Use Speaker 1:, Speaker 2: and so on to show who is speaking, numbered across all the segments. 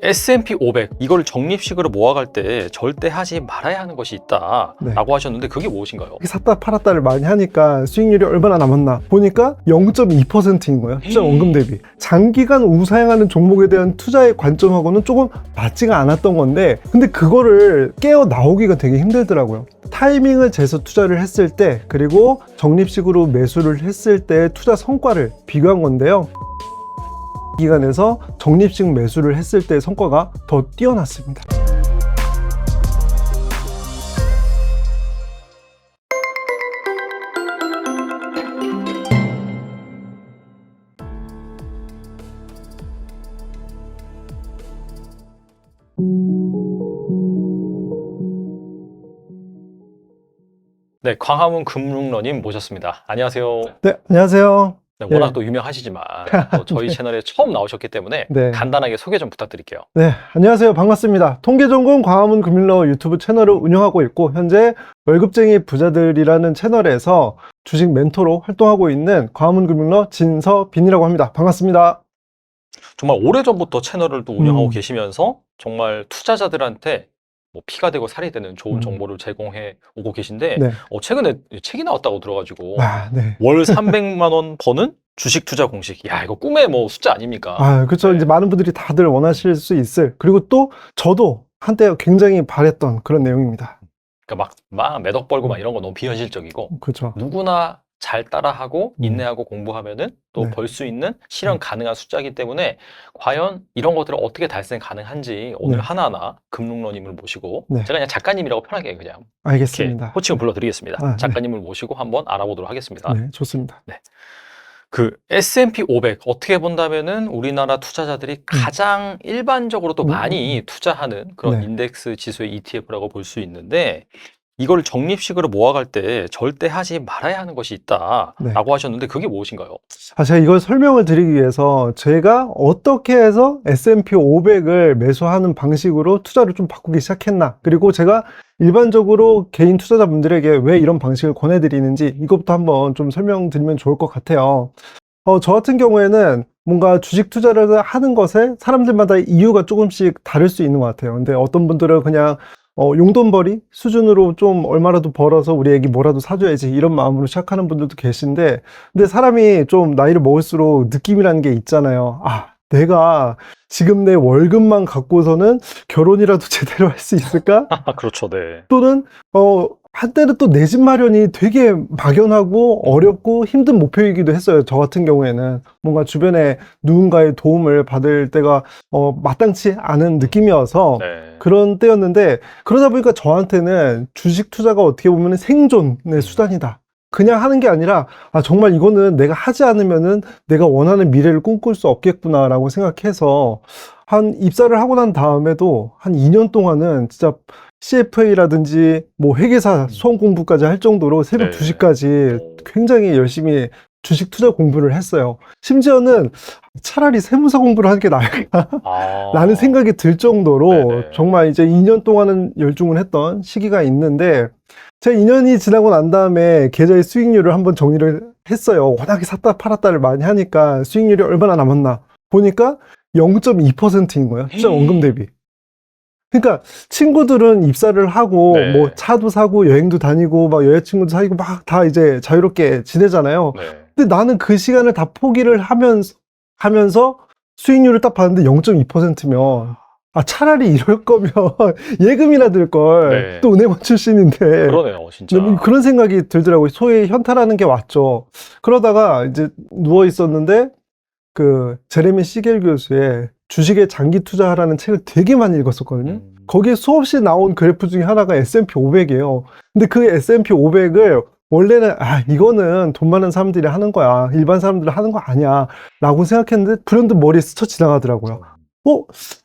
Speaker 1: S&P 500 이걸 적립식으로 모아갈 때 절대 하지 말아야 하는 것이 있다라고
Speaker 2: 네.
Speaker 1: 하셨는데 그게 무엇인가요?
Speaker 2: 샀다 팔았다를 많이 하니까 수익률이 얼마나 남았나 보니까 0.2%인 거예요. 투자 원금 대비. 장기간 우사양하는 종목에 대한 투자의 관점하고는 조금 맞지가 않았던 건데 근데 그거를 깨어 나오기가 되게 힘들더라고요. 타이밍을 재서 투자를 했을 때 그리고 적립식으로 매수를 했을 때 투자 성과를 비교한 건데요. 기간에서 적립식 매수를 했을 때 성과가 더 뛰어났습니다.
Speaker 1: 네, 광화문 금융러님 모셨습니다. 안녕하세요.
Speaker 2: 네, 안녕하세요.
Speaker 1: 네, 워낙
Speaker 2: 예.
Speaker 1: 또 유명하시지만 또 저희 채널에 처음 나오셨기 때문에
Speaker 2: 네.
Speaker 1: 간단하게 소개 좀 부탁드릴게요.
Speaker 2: 네, 안녕하세요. 반갑습니다. 통계전공 광화문 금융러 유튜브 채널을 운영하고 있고, 현재 월급쟁이 부자들이라는 채널에서 주식 멘토로 활동하고 있는 광화문 금융러 진서빈이라고 합니다. 반갑습니다.
Speaker 1: 정말 오래전부터 채널을 또 운영하고
Speaker 2: 음.
Speaker 1: 계시면서 정말 투자자들한테 뭐 피가 되고 살이 되는 좋은
Speaker 2: 음.
Speaker 1: 정보를 제공해 오고 계신데
Speaker 2: 네.
Speaker 1: 어, 최근에 책이 나왔다고 들어가지고
Speaker 2: 아, 네.
Speaker 1: 월 300만 원 버는 주식 투자 공식. 야, 이거 꿈의 뭐 숫자 아닙니까?
Speaker 2: 아, 그렇죠.
Speaker 1: 네.
Speaker 2: 이제 많은 분들이 다들 원하실 수 있을. 그리고 또 저도 한때 굉장히 바랬던 그런 내용입니다.
Speaker 1: 그러니까 막, 막 매덕 벌고 막 이런 거 너무 비현실적이고
Speaker 2: 그렇죠.
Speaker 1: 누구나 잘 따라하고
Speaker 2: 음.
Speaker 1: 인내하고 공부하면은 또
Speaker 2: 네.
Speaker 1: 벌 수 있는 실현
Speaker 2: 음.
Speaker 1: 가능한 숫자이기 때문에 과연 이런 것들을 어떻게 달성 가능한지 오늘
Speaker 2: 네.
Speaker 1: 하나하나 금융러님을 모시고
Speaker 2: 네.
Speaker 1: 제가 그냥 작가님이라고 편하게 그냥 이렇게
Speaker 2: 알겠습니다.
Speaker 1: 호칭을 불러드리겠습니다.
Speaker 2: 아, 네.
Speaker 1: 작가님을 모시고 한번 알아보도록 하겠습니다.
Speaker 2: 네, 좋습니다.
Speaker 1: 그 S&P 500 어떻게 본다면은 우리나라 투자자들이 가장 일반적으로 또
Speaker 2: 음,
Speaker 1: 많이 투자하는 그런
Speaker 2: 네.
Speaker 1: 인덱스 지수의 ETF라고 볼 수 있는데 이걸 적립식으로 모아갈 때 절대 하지 말아야 하는 것이 있다라고
Speaker 2: 네.
Speaker 1: 하셨는데 그게 무엇인가요?
Speaker 2: 아, 제가 이걸 설명을 드리기 위해서 제가 어떻게 해서 S&P 500을 매수하는 방식으로 투자를 좀 바꾸기 시작했나. 그리고 제가 일반적으로 개인 투자자분들에게 왜 이런 방식을 권해드리는지 이것부터 한번 좀 설명드리면 좋을 것 같아요. 어, 저 같은 경우에는 뭔가 주식 투자를 하는 것에 사람들마다 이유가 조금씩 다를 수 있는 것 같아요. 근데 어떤 분들은 그냥 어, 용돈벌이 수준으로 좀 얼마라도 벌어서 우리 애기 뭐라도 사줘야지 이런 마음으로 시작하는 분들도 계신데 근데 사람이 좀 나이를 먹을수록 느낌이라는 게 있잖아요. 아, 내가 지금 내 월급만 갖고서는 결혼이라도 제대로 할 수 있을까?
Speaker 1: 아, 그렇죠, 네.
Speaker 2: 또는 어 한때는 또 내 집 마련이 되게 막연하고 어렵고 힘든 목표이기도 했어요. 저 같은 경우에는 뭔가 주변에 누군가의 도움을 받을 때가 어 마땅치 않은 느낌이어서
Speaker 1: 네.
Speaker 2: 그런 때였는데 그러다 보니까 저한테는 주식 투자가 어떻게 보면 생존의 수단이다. 그냥 하는 게 아니라 아 정말 이거는 내가 하지 않으면은 내가 원하는 미래를 꿈꿀 수 없겠구나라고 생각해서 한 입사를 하고 난 다음에도 한 2년 동안은 진짜 CFA라든지 뭐 회계사 수험 공부까지 할 정도로 새벽
Speaker 1: 네.
Speaker 2: 2시까지 굉장히 열심히 주식 투자 공부를 했어요. 심지어는 차라리 세무사 공부를 하는 게 나을까?
Speaker 1: 아.
Speaker 2: 라는 생각이 들 정도로
Speaker 1: 네네.
Speaker 2: 정말 이제 2년 동안은 열중을 했던 시기가 있는데 제가 2년이 지나고 난 다음에 계좌의 수익률을 한번 정리를 했어요. 워낙에 샀다 팔았다를 많이 하니까 수익률이 얼마나 남았나 보니까 0.2%인 거예요. 투자 원금 대비. 그러니까 친구들은 입사를 하고
Speaker 1: 네.
Speaker 2: 뭐 차도 사고 여행도 다니고 막 여자친구도 사귀고 막 다 이제 자유롭게 지내잖아요.
Speaker 1: 네.
Speaker 2: 근데 나는 그 시간을 다 포기를 하면서, 하면서 수익률을 딱 봤는데 0.2%면, 아, 차라리 이럴 거면 예금이나 들 걸.
Speaker 1: 네.
Speaker 2: 또 은행원 출신인데.
Speaker 1: 그러네요, 진짜.
Speaker 2: 그런 생각이 들더라고요. 소위 현타라는 게 왔죠. 그러다가 이제 누워 있었는데, 그, 제레미 시겔 교수의 주식에 장기 투자하라는 책을 되게 많이 읽었었거든요.
Speaker 1: 음.
Speaker 2: 거기에 수없이 나온 그래프 중에 하나가 S&P 500이에요. 근데 그 S&P 500을 원래는 아 이거는 돈 많은 사람들이 하는 거야. 일반 사람들이 하는 거 아니야. 라고 생각했는데 불현듯 머리에 스쳐 지나가더라고요. 어?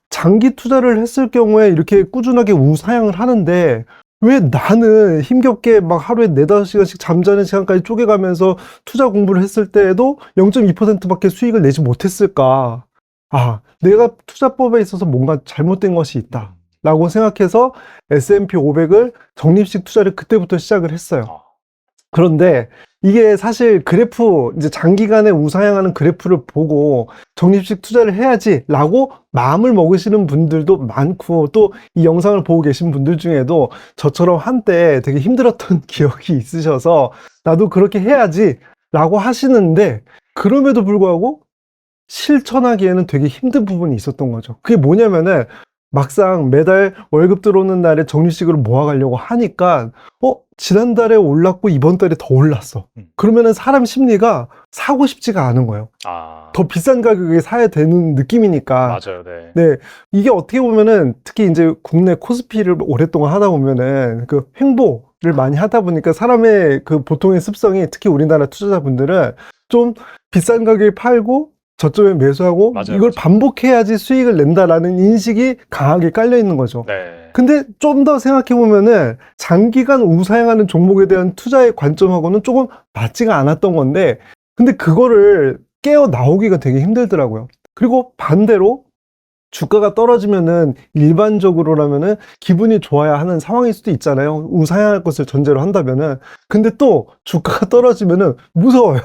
Speaker 2: 장기 투자를 했을 경우에 이렇게 꾸준하게 우사양을 하는데 왜 나는 힘겹게 막 하루에 4, 5시간씩 잠자는 시간까지 쪼개가면서 투자 공부를 했을 때에도 0.2%밖에 수익을 내지 못했을까? 아, 내가 투자법에 있어서 뭔가 잘못된 것이 있다. 라고 생각해서 S&P 500을 적립식 투자를 그때부터 시작을 했어요.
Speaker 1: 아.
Speaker 2: 그런데 이게 사실 그래프, 이제 장기간에 우상향하는 그래프를 보고 적립식 투자를 해야지 라고 마음을 먹으시는 분들도 많고 또 이 영상을 보고 계신 분들 중에도 저처럼 한때 되게 힘들었던 기억이 있으셔서 나도 그렇게 해야지 라고 하시는데 그럼에도 불구하고 실천하기에는 되게 힘든 부분이 있었던 거죠. 그게 뭐냐면은 막상 매달 월급 들어오는 날에 적립식으로 모아가려고 하니까 어 지난달에 올랐고 이번 달에 더 올랐어.
Speaker 1: 음.
Speaker 2: 그러면은 사람 심리가 사고 싶지가 않은 거예요.
Speaker 1: 아,
Speaker 2: 더 비싼 가격에 사야 되는 느낌이니까.
Speaker 1: 맞아요. 네.
Speaker 2: 네, 이게 어떻게 보면은 특히 이제 국내 코스피를 오랫동안 하다 보면은 그 횡보를 많이 하다 보니까 사람의 그 보통의 습성이 특히 우리나라 투자자분들은 좀 비싼 가격에 팔고 저점에 매수하고
Speaker 1: 맞아요,
Speaker 2: 이걸
Speaker 1: 맞아요.
Speaker 2: 반복해야지 수익을 낸다라는 인식이 강하게 깔려 있는 거죠.
Speaker 1: 네.
Speaker 2: 근데 좀 더 생각해 보면은 장기간 우사행하는 종목에 대한 투자의 관점하고는 조금 맞지가 않았던 건데 근데 그거를 깨어 나오기가 되게 힘들더라고요. 그리고 반대로 주가가 떨어지면은 일반적으로라면은 기분이 좋아야 하는 상황일 수도 있잖아요. 우상향할 것을 전제로 한다면은. 근데 또 주가가 떨어지면은 무서워요.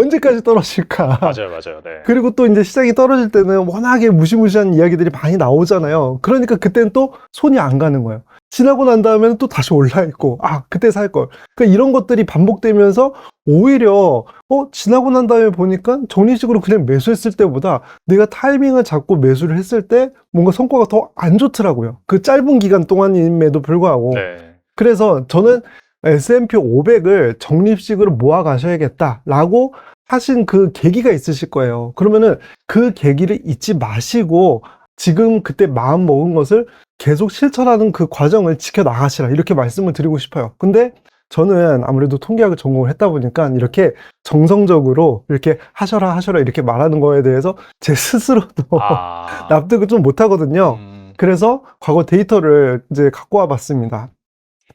Speaker 2: 언제까지 떨어질까?
Speaker 1: 맞아요. 맞아요. 네.
Speaker 2: 그리고 또 이제 시장이 떨어질 때는 워낙에 무시무시한 이야기들이 많이 나오잖아요. 그러니까 그때는 또 손이 안 가는 거예요. 지나고 난 다음에는 또 다시 올라 있고, 아, 그때 살 걸. 그러니까 이런 것들이 반복되면서 오히려, 어, 지나고 난 다음에 보니까 정리식으로 그냥 매수했을 때보다 내가 타이밍을 잡고 매수를 했을 때 뭔가 성과가 더 안 좋더라고요. 그 짧은 기간 동안임에도 불구하고.
Speaker 1: 네.
Speaker 2: 그래서 저는 S&P 500을 적립식으로 모아 가셔야겠다라고 하신 그 계기가 있으실 거예요. 그러면은 그 계기를 잊지 마시고 지금 그때 마음 먹은 것을 계속 실천하는 그 과정을 지켜 나가시라 이렇게 말씀을 드리고 싶어요. 근데 저는 아무래도 통계학을 전공을 했다 보니까 이렇게 정성적으로 이렇게 하셔라 하셔라 이렇게 말하는 거에 대해서 제 스스로도
Speaker 1: 아.
Speaker 2: 납득을 좀 못 하거든요.
Speaker 1: 음,
Speaker 2: 그래서 과거 데이터를 이제 갖고 와 봤습니다.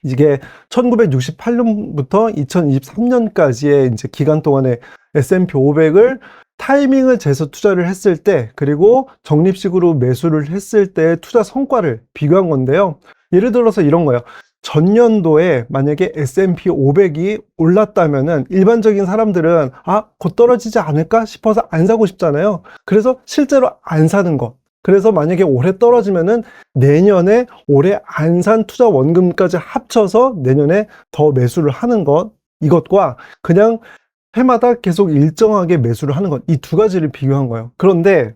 Speaker 2: 이게 1968년부터 2023년까지의 이제 기간 동안에 S&P 500을 타이밍을 재서 투자를 했을 때 그리고 적립식으로 매수를 했을 때 투자 성과를 비교한 건데요. 예를 들어서 이런 거예요. 전년도에 만약에 S&P 500이 올랐다면은 일반적인 사람들은 아, 곧 떨어지지 않을까 싶어서 안 사고 싶잖아요. 그래서 실제로 안 사는 거. 그래서 만약에 올해 떨어지면은 내년에 올해 안산 투자 원금까지 합쳐서 내년에 더 매수를 하는 것 이것과 그냥 해마다 계속 일정하게 매수를 하는 것 이 두 가지를 비교한 거예요. 그런데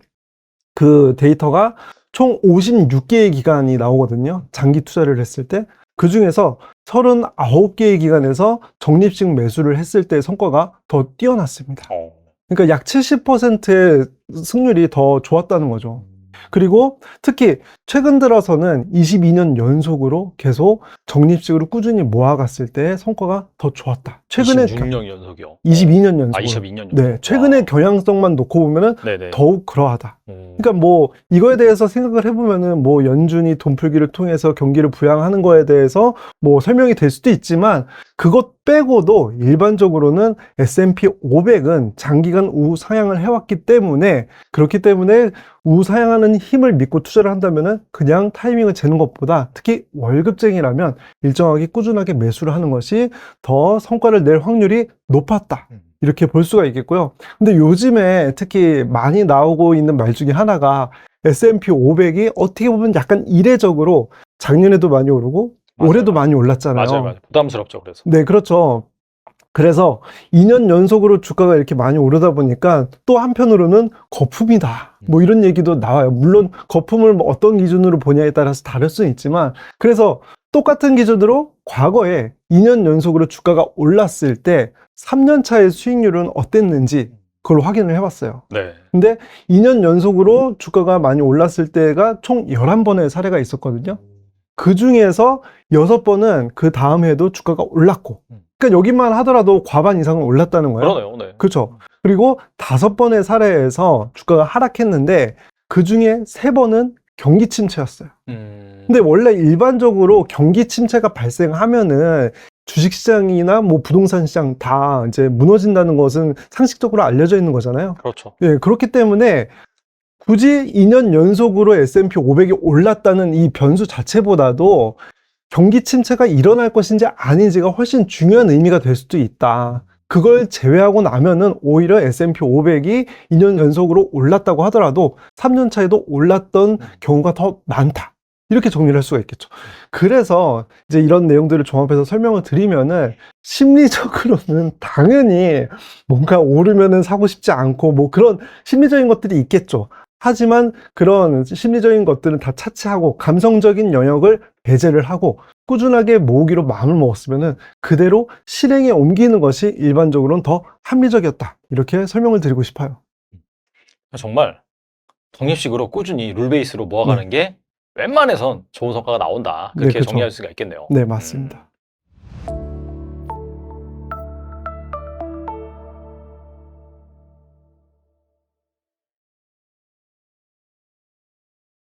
Speaker 2: 그 데이터가 총 56개의 기간이 나오거든요. 장기 투자를 했을 때. 그 중에서 39개의 기간에서 적립식 매수를 했을 때 성과가 더 뛰어났습니다.
Speaker 1: 어.
Speaker 2: 그러니까 약 70%의 승률이 더 좋았다는 거죠. 그리고 특히 최근 들어서는 22년 연속으로 계속 적립식으로 꾸준히 모아갔을 때 성과가 더 좋았다. 최근에
Speaker 1: 26년 연속이요.
Speaker 2: 22년 연속으로.
Speaker 1: 아, 22년 연속.
Speaker 2: 네, 최근의 경향성만 놓고 보면은
Speaker 1: 네네.
Speaker 2: 더욱 그러하다.
Speaker 1: 음.
Speaker 2: 그러니까 뭐 이거에 대해서 생각을 해보면은 뭐 연준이 돈풀기를 통해서 경기를 부양하는 거에 대해서 뭐 설명이 될 수도 있지만 그것 빼고도 일반적으로는 S&P 500은 장기간 우상향을 해왔기 때문에 그렇기 때문에 우상향하는 힘을 믿고 투자를 한다면은 그냥 타이밍을 재는 것보다 특히 월급쟁이라면 일정하게 꾸준하게 매수를 하는 것이 더 성과를 낼 확률이 높았다.
Speaker 1: 음.
Speaker 2: 이렇게 볼 수가 있겠고요. 근데 요즘에 특히 많이 나오고 있는 말 중에 하나가 S&P 500이 어떻게 보면 약간 이례적으로 작년에도 많이 오르고
Speaker 1: 맞아요,
Speaker 2: 올해도. 많이 올랐잖아요.
Speaker 1: 맞아요, 맞아요. 부담스럽죠. 그래서.
Speaker 2: 네, 그렇죠. 그래서 2년 연속으로 주가가 이렇게 많이 오르다 보니까 또 한편으로는 거품이다. 뭐 이런 얘기도 나와요. 물론 거품을 뭐 어떤 기준으로 보냐에 따라서 다를 수는 있지만 그래서 똑같은 기준으로 과거에 2년 연속으로 주가가 올랐을 때 3년 차의 수익률은 어땠는지 그걸 확인을 해봤어요.
Speaker 1: 네.
Speaker 2: 근데 2년 연속으로 주가가 많이 올랐을 때가 총 11번의 사례가 있었거든요. 그 중에서 6번은 그 다음 해도 주가가 올랐고. 그러니까 여기만 하더라도 과반 이상은 올랐다는 거예요.
Speaker 1: 그러네요. 네.
Speaker 2: 그렇죠. 그리고 다섯 번의 사례에서 주가가 하락했는데 그 중에 세 번은 경기 침체였어요.
Speaker 1: 음.
Speaker 2: 근데 원래 일반적으로 경기 침체가 발생하면은 주식시장이나 뭐 부동산 시장 다 이제 무너진다는 것은 상식적으로 알려져 있는 거잖아요.
Speaker 1: 그렇죠.
Speaker 2: 예, 그렇기 때문에 굳이 2년 연속으로 S&P 500이 올랐다는 이 변수 자체보다도 경기 침체가 일어날 것인지 아닌지가 훨씬 중요한 의미가 될 수도 있다. 그걸 제외하고 나면은 오히려 S&P 500이 2년 연속으로 올랐다고 하더라도 3년 차에도 올랐던 경우가 더 많다. 이렇게 정리를 할 수가 있겠죠. 그래서 이제 이런 내용들을 종합해서 설명을 드리면은 심리적으로는 당연히 뭔가 오르면은 사고 싶지 않고 뭐 그런 심리적인 것들이 있겠죠. 하지만 그런 심리적인 것들은 다 차치하고 감성적인 영역을 배제를 하고 꾸준하게 모으기로 마음을 먹었으면은 그대로 실행에 옮기는 것이 일반적으로는 더 합리적이었다. 이렇게 설명을 드리고 싶어요.
Speaker 1: 정말 독립식으로 꾸준히 룰 베이스로 모아가는 게 웬만해선 좋은 성과가 나온다.
Speaker 2: 네,
Speaker 1: 그렇게
Speaker 2: 그쵸.
Speaker 1: 정리할 수가 있겠네요.
Speaker 2: 네, 맞습니다.